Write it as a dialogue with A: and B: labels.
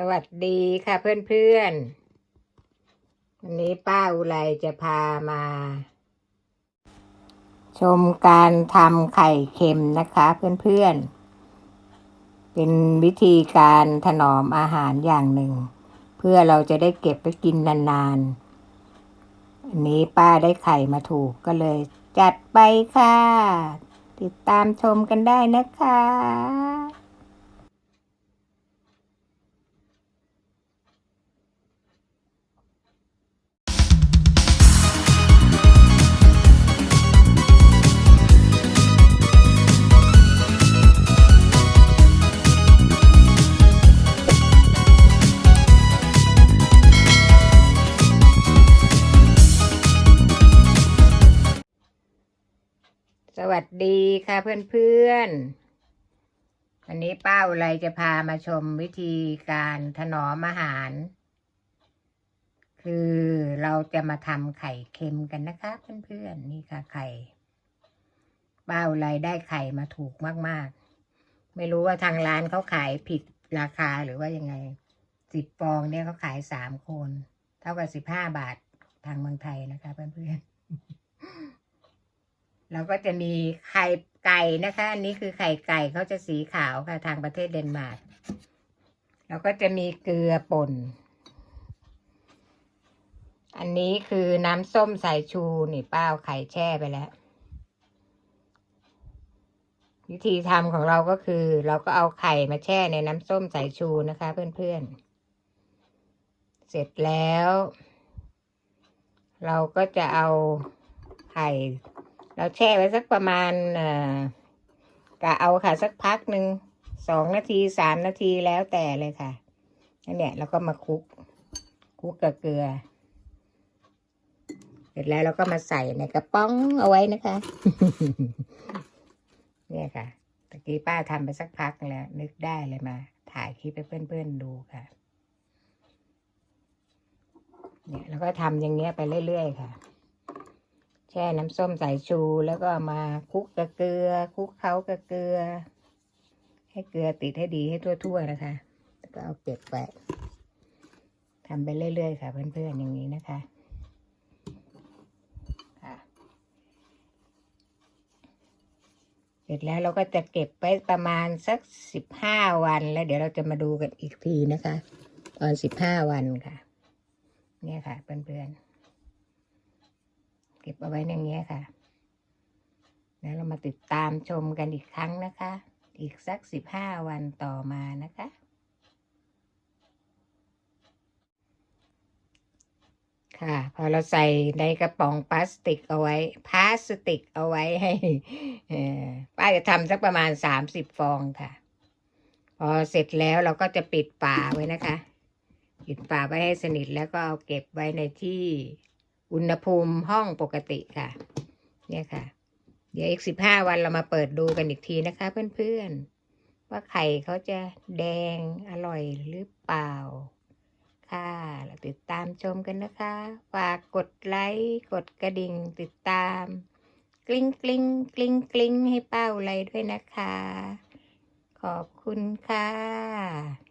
A: สวัสดีค่ะเพื่อนๆ วันนี้ป้าอุไรจะพามา ชมการทำไข่เค็มนะคะเพื่อนๆ เป็นวิธีการถนอมอาหารอย่างหนึ่ง เพื่อเราจะได้เก็บไปกินนานๆ อันนี้ป้าได้ไข่มาถูกก็เลย จัดไปค่ะ ติดตามชมกันได้นะคะ สวัสดีค่ะเพื่อนๆ วันนี้ป้าอุไรจะพามาชมวิธีการถนอมอาหาร คือเราจะมาทำไข่เค็มกันนะคะเพื่อนๆ นี่ค่ะไข่ ป้าอุไรได้ไข่มาถูกมากๆ ไม่รู้ว่าทางร้านเขาขายผิดราคาหรือว่ายังไง สิบฟองเนี่ยเขาขายสามคน เท่ากับสิบห้าบาททางเมืองไทยนะคะเพื่อนๆ เราก็จะมีไข่ไก่นะคะ อันนี้คือไข่ไก่เขาจะสีขาวค่ะทางประเทศเดนมาร์กแล้วก็จะมีเกลือป่น อันนี้คือน้ำส้มสายชูนี่ป้าเอาไข่แช่ไปแล้ว วิธีทำของเราก็คือ เราก็เอาไข่มาแช่ในน้ำส้มสายชูนะคะ เพื่อนๆ เสร็จแล้ว เราก็จะเอาไข่ เราแช่ไว้สักประมาณกะเอาค่ะ สักพักหนึ่งสองนาทีสามนาทีแล้วแต่เลยค่ะนั่นเนี่ยเราก็มาคลุกคลุกกับเกลือ เสร็จแล้วเราก็มาใส่ในกระป๋องเอาไว้นะคะ เนี่ยค่ะตะกี้ป้าทำไปสักพักแล้ว นึกได้เลยมา ถ่ายคลิปให้เพื่อนๆดูค่ะ เนี่ยแล้วก็ทำอย่างเงี้ยไปเรื่อยๆค่ะ ช่น้ำส้มสายชูแล้วก็มาคลุกกับเกลือคลุกเคล้ากับเกลือ ให้เกลือติดให้ดีให้ทั่วๆนะคะ แล้วก็เอาเก็บไว้ทำไปเรื่อยๆค่ะ เพื่อนๆอย่างนี้นะคะค่ะเสร็จแล้วเราก็จะเก็บไปประมาณสักสิบห้าวันแล้ว เดี๋ยวเราจะมาดูกันอีกทีนะคะ ตอนสิบห้าวันค่ะ เนี่ยค่ะเพื่อนๆ ก็บเอาไว้อย่างเงี้ยค่ะ แล้วเรามาติดตามชมกันอีกครั้งนะคะ อีกสักสิบห้าวันต่อมานะคะ ค่ะ พอเราใส่ในกระป๋องพลาสติกเอาไว้ พลาสติกเอาไว้ให้ป้าจะทำสักประมาณสามสิบฟองค่ะ พอเสร็จแล้วเราก็จะปิดฝาไว้นะคะ ปิดฝาไว้ให้สนิทแล้วก็เอาเก็บไว้ในที่ อุณหภูมิห้องปกติค่ะ เนี่ยค่ะ เดี๋ยวอีกสิบห้าวันเรามาเปิดดูกันอีกทีนะคะ เพื่อนๆ ว่าไข่เขาจะแดงอร่อยหรือเปล่า ค่ะเราติดตามชมกันนะคะ ฝากกดไลค์กดกระดิ่งติดตาม กลิ้งกลิ้งกลิ้งกลิ้งให้เป้าไรด้วยนะคะ ขอบคุณค่ะ